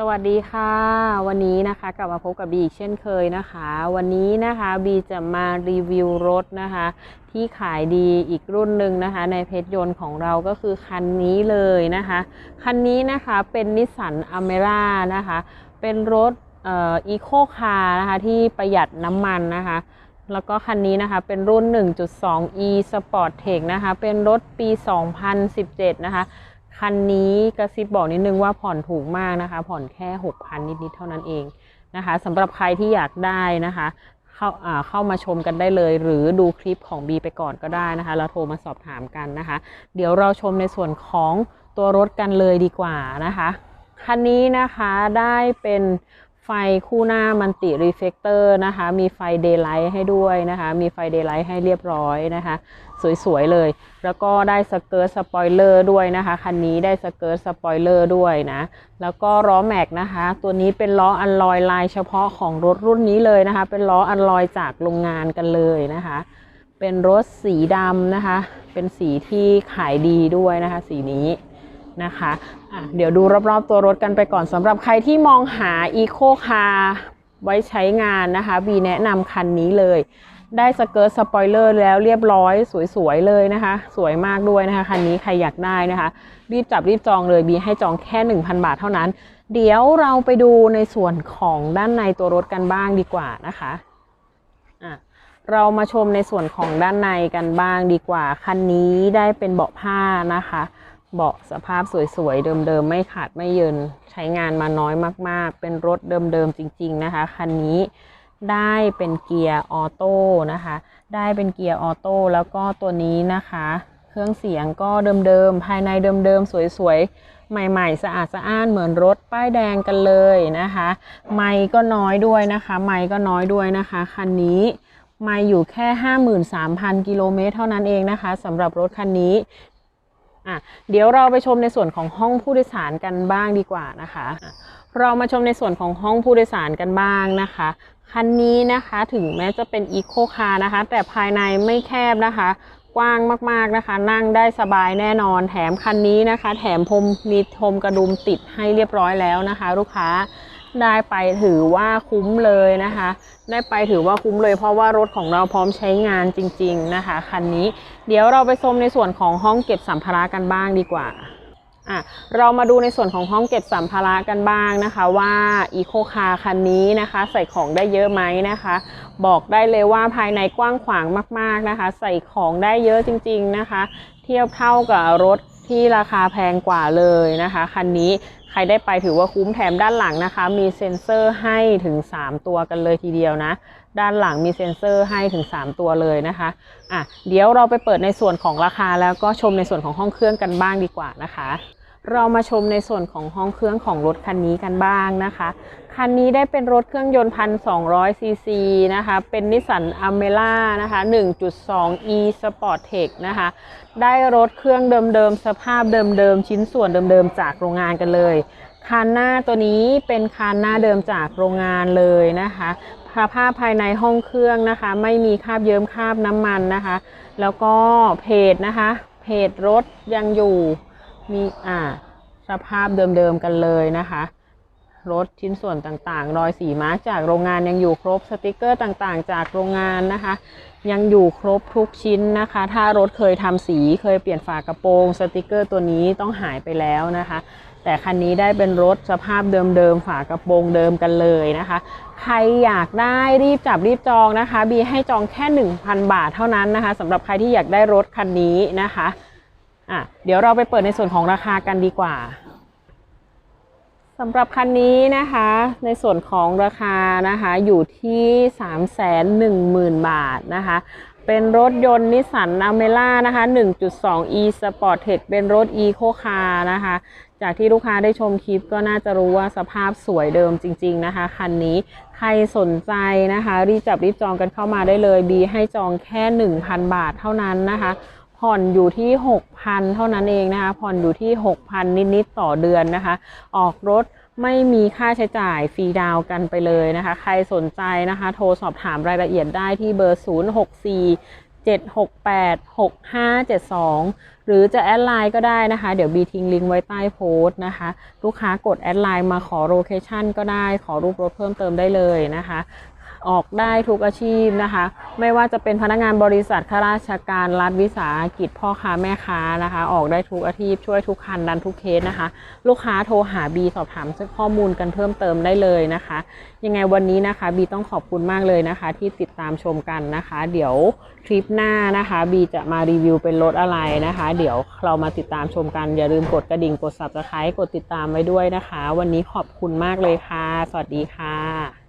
สวัสดีค่ะ วันนี้นะคะกลับมาพบกับบีอีกเช่นเคยนะคะ วันนี้นะคะบีจะมารีวิวรถนะคะ ที่ขายดีอีกรุ่นหนึ่งนะคะ ในเพจยนต์ของเราก็คือคันนี้เลยนะคะ คันนี้นะคะเป็นนิสสันอเมร่านะคะ เป็นรถเอีโคคาร์นะคะที่ประหยัดน้ำมันนะคะ แล้วก็คันนี้นะคะเป็นรุ่น 1.2e Sport Tech นะคะ เป็นรถปี 2017 นะคะ คันนี้กระซิบบอกนิดนึงว่าผ่อนถูกมากนะคะ ผ่อนแค่6,000นิดๆเท่านั้นเองนะคะสำหรับใครที่อยากได้นะคะ เข้าอ่าเข้ามาชมกันได้เลย หรือดูคลิปของ B ไปก่อนก็ได้นะคะ แล้วโทรมาสอบถามกันนะคะ เดี๋ยวเราชมในส่วนของตัวรถกันเลยดีกว่านะคะ คันนี้นะคะได้เป็น ไฟคู่หน้ามันติรีเฟกเตอร์นะคะ มีไฟเดย์ไลท์ให้ด้วยนะคะ มีไฟเดย์ไลท์ให้เรียบร้อยนะคะ สวยๆเลย แล้วก็ได้สเกิร์ตสปอยเลอร์ด้วยนะคะ คันนี้ได้สเกิร์ตสปอยเลอร์ด้วยนะ แล้วก็ล้อแม็กนะคะ ตัวนี้เป็นล้ออัลลอยลายเฉพาะของรถรุ่นนี้เลยนะคะ เป็นล้ออัลลอยจากโรงงานกันเลยนะคะ เป็นรถสีดำนะคะ เป็นสีที่ขายดีด้วยนะคะ สีนี้ นะคะะเดี๋ยวดูรอบๆตัวรถกันไปก่อนสำหรับใครที่มองหา Eco Car ไว้ใช้งานนะคะบีแนะนำคันนี้เลย ได้สเกิร์ตสปอยเลอร์แล้วเรียบร้อยสวยๆเลยนะคะ สวยมากด้วยนะคะคันนี้ใครอยากได้นะคะ รีบจับรีบจองเลยบีให้จองแค่ 1,000 บาทเท่านั้น เดี๋ยวเราไปดูในส่วนของด้านในตัวรถกันบ้างดีกว่านะคะะเรามาชมในส่วนของด้านในกันบ้างดีกว่า คันนี้ได้เป็นเบาะผ้านะคะ เบาะสภาพสวยๆ เดิมๆ ไม่ขาดไม่เยิน ใช้งานมาน้อยมากๆ เป็นรถเดิมๆ จริง ๆ นะคะ คันนี้ได้เป็นเกียร์ออโต้นะคะ ได้เป็นเกียร์ออโต้แล้วก็ตัวนี้นะคะ เครื่องเสียงก็เดิมๆ ภายในเดิมๆ สวยๆ ใหม่ๆ สะอาดสะอ้านเหมือนรถป้ายแดงกันเลยนะคะ ไม่ก็น้อยด้วยนะคะ ไม่ก็น้อยด้วยนะคะ คันนี้ไม่อยู่แค่ 53,000 กิโลเมตรเท่านั้นเองนะคะสำหรับรถคันนี้ อะเดี๋ยวเราไปชมในส่วนของห้องผู้โดยสารกันบ้างดีกว่านะคะ เรามาชมในส่วนของห้องผู้โดยสารกันบ้างนะคะ คันนี้นะคะถึงแม้จะเป็นอีโคคาร์นะคะ แต่ภายในไม่แคบนะคะ กว้างมากๆนะคะ นั่งได้สบายแน่นอน แถมคันนี้นะคะ แถมพรมมีพรมกระดุมติดให้เรียบร้อยแล้วนะคะ ลูกค้า ได้ไปถือว่าคุ้มเลยนะคะ ได้ไปถือว่าคุ้มเลยเพราะว่ารถของเราพร้อมใช้งานจริง ๆนะคะคันนี้เดี๋ยวเราไปชมในส่วนของห้องเก็บสัมภาระกันบ้างดีกว่าอะเรามาดูในส่วนของห้องเก็บสัมภาระกันบ้างนะคะ ว่าอีโคคาร์คันนี้นะคะ ใส่ของได้เยอะไหมนะคะ บอกได้เลยว่าภายในกว้างขวางมาก ๆนะคะ ใส่ของได้เยอะจริง ๆนะคะ เทียบเท่ากับรถ ที่ราคาแพงกว่าเลยนะคะ คันนี้ใครได้ไปถือว่าคุ้มแถมด้านหลังนะคะ มีเซ็นเซอร์ให้ถึง 3 ตัวกันเลยทีเดียวนะ ด้านหลังมีเซ็นเซอร์ให้ถึง 3 ตัวเลยนะคะอะเดี๋ยวเราไปเปิดในส่วนของราคาแล้วก็ชมในส่วนของห้องเครื่องกันบ้างดีกว่านะคะ เรามาชมในส่วนของห้องเครื่องของรถคันนี้กันบ้างนะคะ คันนี้ได้เป็นรถเครื่องยนต์พันสองซีซีนะคะ เป็นนิสสันอเมร่านะคะ 1.2e Sport Tech นะคะ ได้รถเครื่องเดิมๆ สภาพเดิมๆ ชิ้นส่วนเดิมๆ จากโรงงานกันเลยคานหน้าตัวนี้เป็นคานหน้าเดิมจากโรงงานเลยนะคะสภาพภายในห้องเครื่องนะคะ ไม่มีคราบเยิ้มคราบน้ำมันนะคะ แล้วก็เพจนะคะ เพจรถยังอยู่ มีอ่าสภาพเดิมๆกันเลยนะคะรถชิ้นส่วนต่างๆ รอยสีมาร์กจากโรงงานยังอยู่ครบสติกเกอร์ต่างๆ จากโรงงานนะคะ ยังอยู่ครบทุกชิ้นนะคะ ถ้ารถเคยทำสีเคยเปลี่ยนฝากระโปรงสติกเกอร์ตัวนี้ต้องหายไปแล้วนะคะ แต่คันนี้ได้เป็นรถสภาพเดิมๆฝากระโปรงเดิมกันเลยนะคะ ใครอยากได้รีบจับรีบจองนะคะบีให้จองแค่ 1,000 บาทเท่านั้นนะคะสำหรับใครที่อยากได้รถคันนี้นะคะ อะเดี๋ยวเราไปเปิดในส่วนของราคากันดีกว่าสำหรับคันนี้นะคะ ในส่วนของราคานะคะอยู่ที่ 310,000 บาทนะคะ เป็นรถยนต์นิสสันอเมร่านะคะ 1.2e Sport Tech เป็นรถ Eco Car นะคะ จากที่ลูกค้าได้ชมคลิปก็น่าจะรู้ว่าสภาพสวยเดิมจริง ๆ นะคะ คันนี้ใครสนใจนะคะ รีบจับรีบจองกันเข้ามาได้เลย บีให้จองแค่ 1,000 บาทเท่านั้นนะคะ ผ่อนอยู่ที่ 6,000 เท่านั้นเองนะคะ ผ่อนอยู่ที่ 6,000 นิด ๆ ต่อเดือนนะคะ ออกรถไม่มีค่าใช้จ่ายฟรีดาวกันไปเลยนะคะ ใครสนใจนะคะ โทรสอบถามรายละเอียดได้ที่เบอร์ 064 7686572 หรือจะแอดไลน์ก็ได้นะคะ เดี๋ยวบีทิ้งลิงก์ไว้ใต้โพสต์นะคะ ลูกค้ากดแอดไลน์มาขอโลเคชันก็ได้ ขอรูปรถเพิ่มเติมได้เลยนะคะ ออกได้ทุกอาชีพนะคะ ไม่ว่าจะเป็นพนักงานบริษัทข้าราชการรัฐวิสาหกิจพ่อค้าแม่ค้านะคะ ออกได้ทุกอาชีพช่วยทุกคันดันทุกเคสนะคะ ลูกค้าโทรหาบีสอบถามข้อมูลกันเพิ่มเติมได้เลยนะคะ ยังไงวันนี้นะคะบีต้องขอบคุณมากเลยนะคะ ที่ติดตามชมกันนะคะ เดี๋ยวทริปหน้านะคะบีจะมารีวิวเป็นรถอะไรนะคะ เดี๋ยวเรามาติดตามชมกันอย่าลืมกดกระดิ่งกด subscribe กดติดตามไว้ด้วยนะคะ วันนี้ขอบคุณมากเลยค่ะ สวัสดีค่ะ